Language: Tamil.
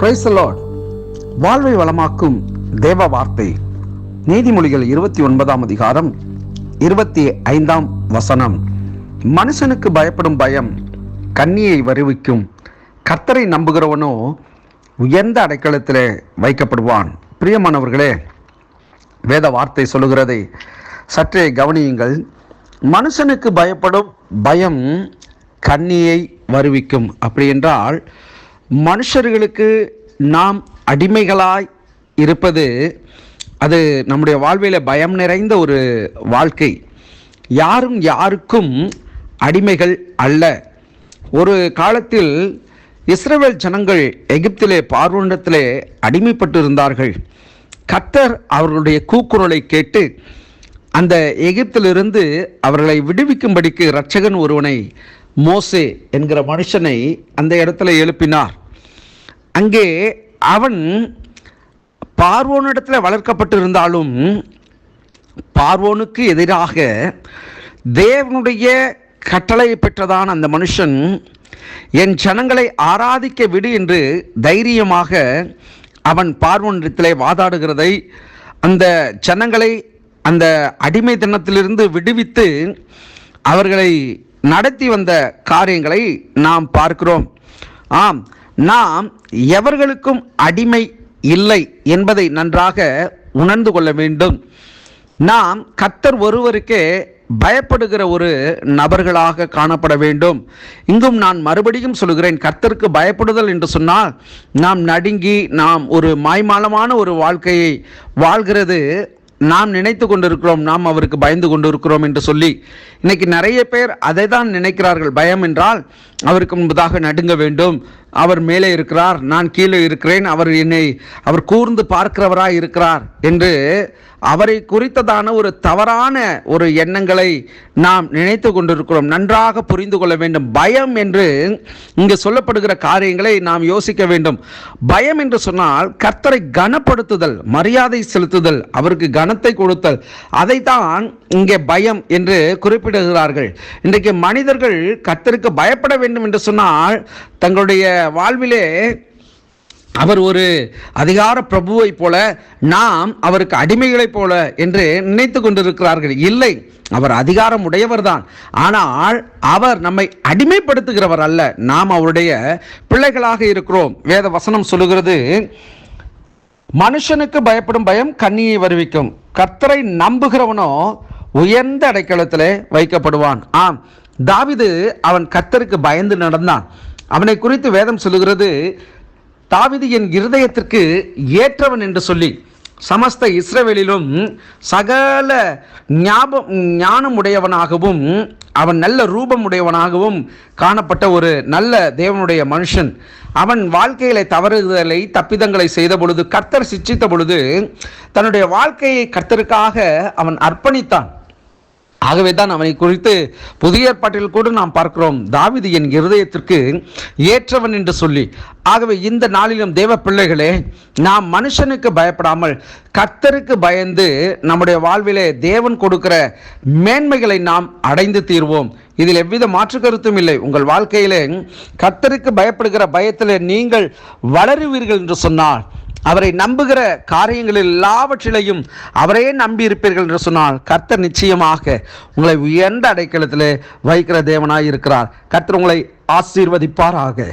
பிரைஸ் லார்ட் வாழ்வை வளமாக்கும் தேவ வார்த்தை. நீதிமொழிகள் இருபத்தி ஒன்பதாம் அதிகாரம் இருபத்தி ஐந்தாம் வசனம். மனுஷனுக்கு பயப்படும் பயம் கண்ணியை வருவிக்கும். கர்த்தரை நம்புகிறவனோ உயர்ந்த அடைக்கலத்தில் வைக்கப்படுவான். பிரியமானவர்களே வேத வார்த்தை சொல்லுகிறதை. சற்றே கவனியுங்கள். மனுஷனுக்கு பயப்படும் பயம் கண்ணியை வருவிக்கும். அப்படி என்றால் மனுஷர்களுக்கு நாம் அடிமைகளாய் இருப்பது அது நம்முடைய வாழ்வில் பயம் நிறைந்த ஒரு வாழ்க்கை. யாரும் யாருக்கும் அடிமைகள் அல்ல. ஒரு காலத்தில் இஸ்ரேல் ஜனங்கள் எகிப்திலே பார்வோனிடத்திலே அடிமைப்பட்டு இருந்தார்கள் கத்தர் அவர்களுடைய கூக்குரலை கேட்டு அந்த எகிப்திலிருந்து அவர்களை விடுவிக்கும்படிக்கு இரட்சகன் ஒருவனை மோசே என்கிற மனுஷனை அந்த இடத்துல எழுப்பினார். அங்கே அவன் பார்வோனிடத்தில் வளர்க்கப்பட்டிருந்தாலும் பார்வோனுக்கு எதிராக தேவனுடைய கட்டளை பெற்றதான அந்த மனுஷன் என் ஜனங்களை ஆராதிக்க விடு என்று தைரியமாக அவன் பார்வோனிடத்திலே வாதாடுகிறதை அந்த ஜனங்களை அந்த அடிமை தினத்திலிருந்து விடுவித்து அவர்களை நடத்தி வந்த காரியங்களை நாம் பார்க்கிறோம். ஆம் நாம் எவர்களுக்கும் அடிமை இல்லை என்பதை நன்றாக உணர்ந்து கொள்ள வேண்டும். நாம் கத்தர் ஒருவருக்கே பயப்படுகிற ஒரு நபர்களாக காணப்பட வேண்டும். இங்கும் நான் மறுபடியும் சொல்கிறேன் கர்த்தருக்கு பயப்படுதல் என்று சொன்னால் நாம் நடுங்கி நாம் ஒரு மாய்மாலமான ஒரு வாழ்க்கையை வாழ்கிறது நாம் நினைத்து கொண்டிருக்கிறோம் நாம் அவருக்கு பயந்து கொண்டிருக்கிறோம் என்று சொல்லி இன்னைக்கு நிறைய பேர் அதை தான் நினைக்கிறார்கள். பயம் என்றால் அவருக்கு முன்பதாக நடுங்க வேண்டும். அவர் மேலே இருக்கிறார் நான் கீழே இருக்கிறேன் அவர் என்னை அவர் கூர்ந்து பார்க்கிறவராய் இருக்கிறார் என்று அவரை குறித்ததான ஒரு தவறான ஒரு எண்ணங்களை நாம் நினைத்து கொண்டிருக்கிறோம். நன்றாக புரிந்து கொள்ள வேண்டும். பயம் என்று இங்கு சொல்லப்படுகிற காரியங்களை நாம் யோசிக்க வேண்டும். பயம் என்று சொன்னால் கர்த்தரை கனப்படுத்துதல் மரியாதை செலுத்துதல் அவருக்கு கனத்தை கொடுத்தல். அதைத்தான் இங்கே பயம் என்று குறிப்பிடுகிறார்கள். இன்றைக்கு மனிதர்கள் கர்த்தருக்கு பயப்பட வேண்டும் என்று சொன்னால் தங்களுடைய வாழ்விலே அவர் ஒரு அதிகார பிரபுவைப் போல நாம் அவருக்கு அடிமைகளைப் போல என்று நினைத்து கொண்டிருக்கிறார்கள். இல்லை அவர் அதிகாரம் உடையவர்தான். ஆனால் அவர் நம்மை அடிமைப்படுத்துகிறவர் அல்ல. நாம் அவருடைய பிள்ளைகளாக இருக்கிறோம். வேத வசனம் சொல்லுகிறது மனுஷனுக்கு பயப்படும் பயம் கண்ணியை வருவிக்கும். கர்த்தரை நம்புகிறவனோ உயர்ந்த அடைக்கலத்திலே வைக்கப்படுவான். ஆம் தாவிது அவன் கர்த்தருக்கு பயந்து நடந்தான். அவனை குறித்து வேதம் சொல்லுகிறது தாவிது என் இருதயத்திற்கு ஏற்றவன் என்று சொல்லி சமஸ்த இஸ்ரவேலிலும் சகல ஞாபம் ஞானம் உடையவனாகவும் அவன் நல்ல ரூபம் உடையவனாகவும் காணப்பட்ட ஒரு நல்ல தேவனுடைய மனுஷன். அவன் வாழ்க்கையில தவறுதலை தப்பிதங்களை செய்த பொழுது கர்த்தர் சிச்சித்த பொழுது தன்னுடைய வாழ்க்கையை கர்த்தருக்காக அவன் அர்ப்பணித்தான். ஆகவே தான் அவனை குறித்து புதிய ஏற்பாட்டில் கூட நாம் பார்க்கிறோம். தாவிது என் இருதயத்திற்கு ஏற்றவன் என்று சொல்லி ஆகவே இந்த நாளிலும் தேவ பிள்ளைகளே நாம் மனுஷனுக்கு பயப்படாமல் கர்த்தருக்கு பயந்து நம்முடைய வாழ்விலே தேவன் கொடுக்கிற மேன்மைகளை நாம் அடைந்து தீர்வோம். இதில் எவ்வித மாற்று கருத்தும் இல்லை. உங்கள் வாழ்க்கையிலே கர்த்தருக்கு பயப்படுகிற பயத்தில் நீங்கள் வளருவீர்கள் என்று சொன்னால் அவரை நம்புகிற காரியங்களில் எல்லாவற்றிலையும் அவரே நம்பி இருப்பீர்கள் என்று சொன்னால் கர்த்தர் நிச்சயமாக உங்களை உயர்ந்த அடைக்கலத்தில் வைக்கிற தேவனாய் இருக்கிறார். கர்த்தர் உங்களை ஆசீர்வதிப்பாராக.